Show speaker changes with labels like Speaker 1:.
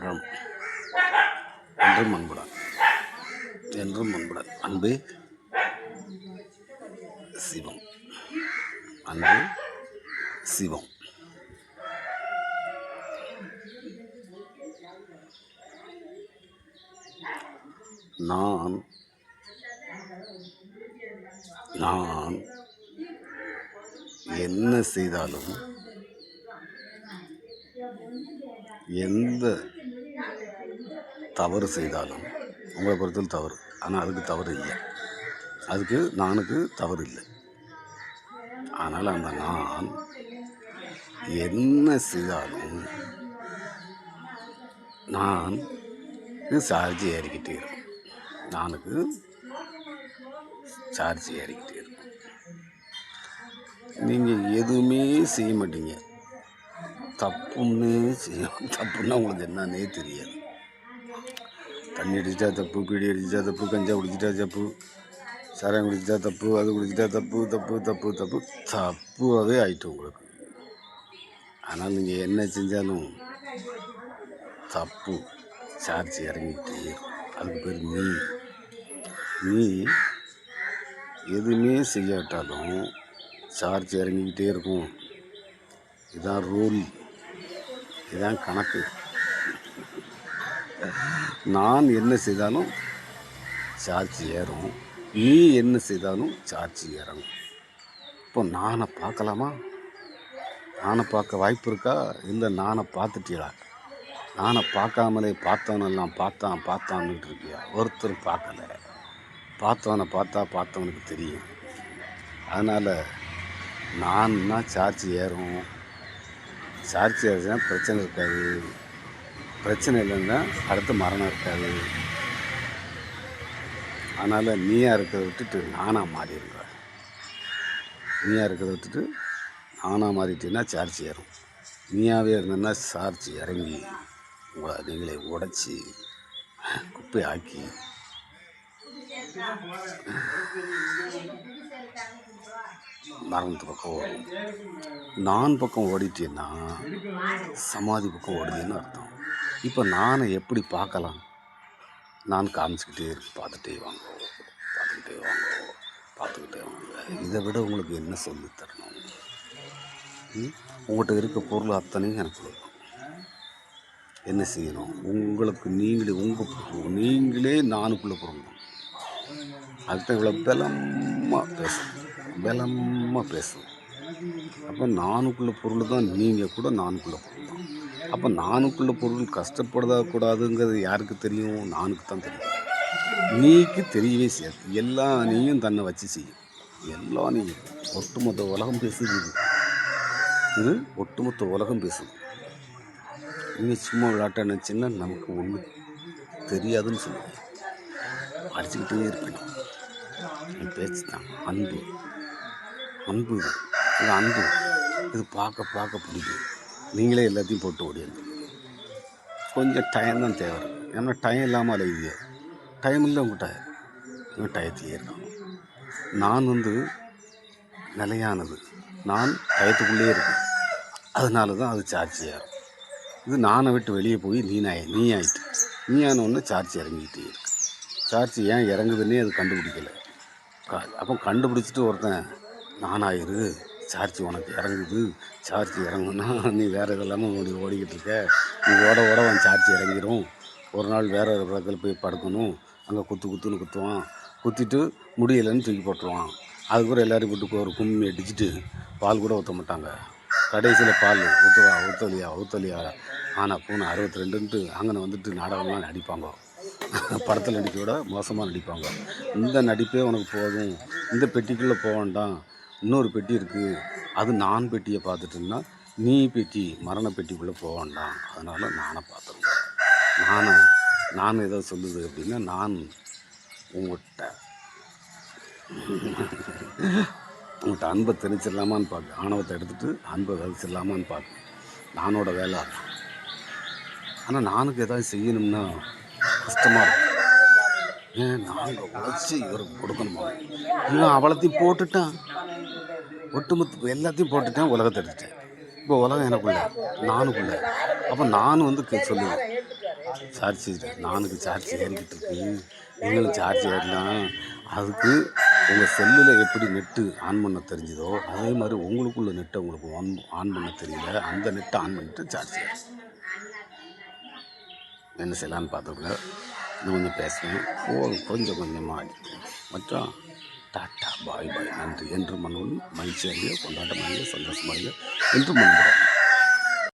Speaker 1: வளரும் என்றும் அன்புடன் என்றும் அன்புடன் அன்பு சிவம். அன்பு சிவம். நான் நான் என்ன செய்தாலும் எந்த தவறு செய்தாலும் உங்களை பொறுத்தல் தவறு. ஆனால் அதுக்கு தவறு இல்லை. அதுக்கு நானுக்கு தவறு இல்லை. ஆனால் அந்த நான் என்ன செய்தாலும் நான் சார்ஜ் ஏறிக்கிட்டே இருக்கும். நானுக்கு சார்ஜ் ஏறிக்கிட்டே இருக்கும். நீங்கள் எதுவுமே செய்ய மாட்டீங்க. தப்புன்னு செய்யும் தப்புன்னா உங்களுக்கு என்னன்னே தெரியாது. தண்ணி அடிச்சிட்டா தப்பு பீடி அடிச்சிட்டா தப்பு கஞ்சா குடிச்சிட்டா தப்பு சாராயம் குடிச்சிட்டா தப்பு அது குடிச்சிட்டா தப்பு தப்பு தப்பு தப்பு தப்புவாகவே ஆயிட்டு உங்களுக்கு. ஆனால் நீங்கள் என்ன செஞ்சாலும் தப்பு. சார்ஜ் இறங்கிட்டு அதுக்கு பேர் நீ. நீ எதுவுமே செய்யாட்டாலும் சார்ஜ் இறங்கிக்கிட்டே இருக்கும். இதுதான் ரூல். இதுதான் கணக்கு. நான் என்ன செய்தாலும் சார்ஜ் ஏறும். நீ என்ன செய்தாலும் சார்ஜ் இறங்கும் இப்போ நானை பார்க்கலாமா? நானை பார்க்க வாய்ப்பு இருக்கா? இல்லை நானை பார்த்துட்டீங்களா நானை பார்க்காமலே பார்த்தவனெல்லாம் பார்த்தான் பார்த்தான்னுட்டு இருக்கியா? ஒருத்தர் பார்க்கல. பார்த்தவனை பார்த்தா பார்த்தவனுக்கு தெரியும். அதனால் நான்னா சார்ஜ் ஏறும்? சார்ஜ் ஏறினா பிரச்சனை இருக்காது. பிரச்சனை இல்லைன்னா அடுத்து மரணம் இருக்காது. அதனால் நீயா இருக்கிறத விட்டுட்டு நானாக மாறிடுங்க நீயா இருக்கிறத விட்டுட்டு நானாக மாறிட்டீங்கன்னா சார்ஜ் ஏறும். நீயாவே இருந்தேன்னா சார்ஜ் இறங்கி உங்களை நீங்களே உடச்சி குப்பை ஆக்கி மரணத்து பக்கம் ஓடும் நான் பக்கம் ஓடிட்டேன்னா சமாதி பக்கம் ஓடுதுன்னு அர்த்தம். இப்போ நானை எப்படி பார்க்கலாம்? நான் காமிச்சிக்கிட்டே இருக்கு பார்த்துட்டே வாங்க பார்த்துக்கிட்டே வாங்க பார்த்துக்கிட்டே வாங்க. இதை விட உங்களுக்கு என்ன சொல்லி தரணும்? உங்கள்கிட்ட இருக்க பொருள் அத்தனையும் எனக்கு கொடுக்கும் என்ன செய்யணும்? உங்களுக்கு நீங்களே உங்கள் நீங்களே நானுக்குள்ளே பொருந்தணும் அதுதான் இவ்வளோ பலமாக பேசணும். பலமாக பேசணும் அப்போ நானுக்குள்ள பொருள் தான் நீங்கள் கூட நானுக்குள்ள பொருள் தான். அப்போ நானுக்குள்ள பொருள் கஷ்டப்படுதா கூடாதுங்கிறது யாருக்கு தெரியும்? நானுக்கு தான் தெரியும். நீக்கு தெரியவே செய்யாது எல்லா நீயும் தன்னை வச்சு செய்யும். எல்லா நீயும் ஒட்டுமொத்த உலகம் பேசுது இது. இது ஒட்டுமொத்த உலகம் பேசுது. நீங்கள் சும்மா விளையாட்ட நினச்சிங்கன்னா நமக்கு ஒன்று தெரியாதுன்னு சொல்லுவோம் அடிச்சுக்கிட்டே இருப்பேன். பேச்சு தான் அன்பு. அன்பு இது. அன்பு. இது பார்க்க பார்க்க பிடிக்கும். நீங்களே எல்லாத்தையும் போட்டு ஓடியாது கொஞ்சம் டைம் தான் தேவை. ஏன்னா டைம் இல்லாமல் அலையுது. டைம் இல்லை உங்கள்கிட்ட இவன் டயத்திலே இருக்கான் நான் வந்து நிலையானது. நான் டயத்துக்குள்ளே இருக்கேன். அதனால தான் அது சார்ஜ் ஏறும் இது நானை விட்டு வெளியே போய் நீ நீ ஆயிட்டு நீ ஆனவுடனே சார்ஜ் இறங்கிக்கிட்டே இருக்கு. சார்ஜ் ஏன் இறங்குதுன்னே அது கண்டுபிடிக்கலை. அப்போ கண்டுபிடிச்சிட்டு ஒருத்தன் நானாயிரு. சார்ஜ் உனக்கு இறங்குது. சார்ஜ் இறங்குனா நீ வேறு இதெல்லாமல் ஓடி ஓடிக்கிட்டு இருக்க. நீ ஓட ஓட அவன் சார்ஜ் இறங்கிரும். ஒரு நாள் வேற ஒரு இடத்துல போய் படுக்கணும். அங்கே குத்து குத்துன்னு குத்துவான். குத்திட்டு முடியலைன்னு தூக்கி போட்டுருவான். அதுக்கப்புறம் எல்லோரும் வீட்டுக்கு ஒரு கும்மி அடிச்சுட்டு பால் கூட ஊற்ற மாட்டாங்க. கடைசியில் பால் ஊற்றுவா ஊற்றலையா ஊற்றலையா ஆனால் பூனை அறுபத்தி ரெண்டுன்ட்டு அங்கே வந்துட்டு நாடகம்லாம் நடிப்பாங்க. படத்தில் நடிக்க விட மோசமாக நடிப்பாங்க. இந்த நடிப்பே உனக்கு போதும். இந்த பெட்டிக்குள்ளே போக வேண்டாம். இன்னொரு பெட்டி இருக்குது அது நான் பெட்டியை பார்த்துட்டுன்னா நீ பெட்டி மரண பெட்டிக்குள்ளே போக வேண்டாம். அதனால் நானை பார்த்துருவேன். நானை நான் எதாவது சொல்லுது அப்படின்னா நான் உங்கள்கிட்ட உங்கள்கிட்ட அன்பை திணிச்சிடலாமான்னு பார்க்க ஆணவத்தை எடுத்துகிட்டு அன்பை விதைச்சிடலாமான்னு பார்க்க நானோட வேலை ஆனால் நானுக்கு எதாவது செய்யணும்னா கஷ்டமாக இருக்கும். நாங்கள் உழைச்சி இவருக்கு கொடுக்கணுமா? இன்னும் அவளத்தையும் போட்டுட்டான். ஒட்டுமொத்த எல்லாத்தையும் போட்டுட்டேன் உலகத்தை எடுத்துட்டேன் இப்போ உலகம் எனக்குள்ள நானுக்குள்ள. அப்போ நானும் வந்து சொல்லுவேன். சார்ஜ் நானுக்கு சார்ஜ் ஏறிக்கிட்டு இருக்கு. நீங்களும் சார்ஜ் ஏறலாம். அதுக்கு உங்கள் செல்லில் எப்படி நெட்டு ஆன் பண்ண தெரிஞ்சுதோ அதே மாதிரி உங்களுக்குள்ள நெட்டை உங்களுக்கு ஆன் ஆன் பண்ண தெரியல. அந்த நெட்டை ஆன் பண்ணிட்டு சார்ஜ் என்ன செய்யலான்னு பார்த்துக்கல நான் வந்து பேசுவேன் ஓ கொஞ்சம் கொஞ்சமாக அடிப்போம் மற்றும் டாட்டா பாய் பாய் நன்றி என்று மனோன் மகிழ்ச்சியாக கொண்டாட்டமாக சந்தோஷமாக என்று மன்கிறேன்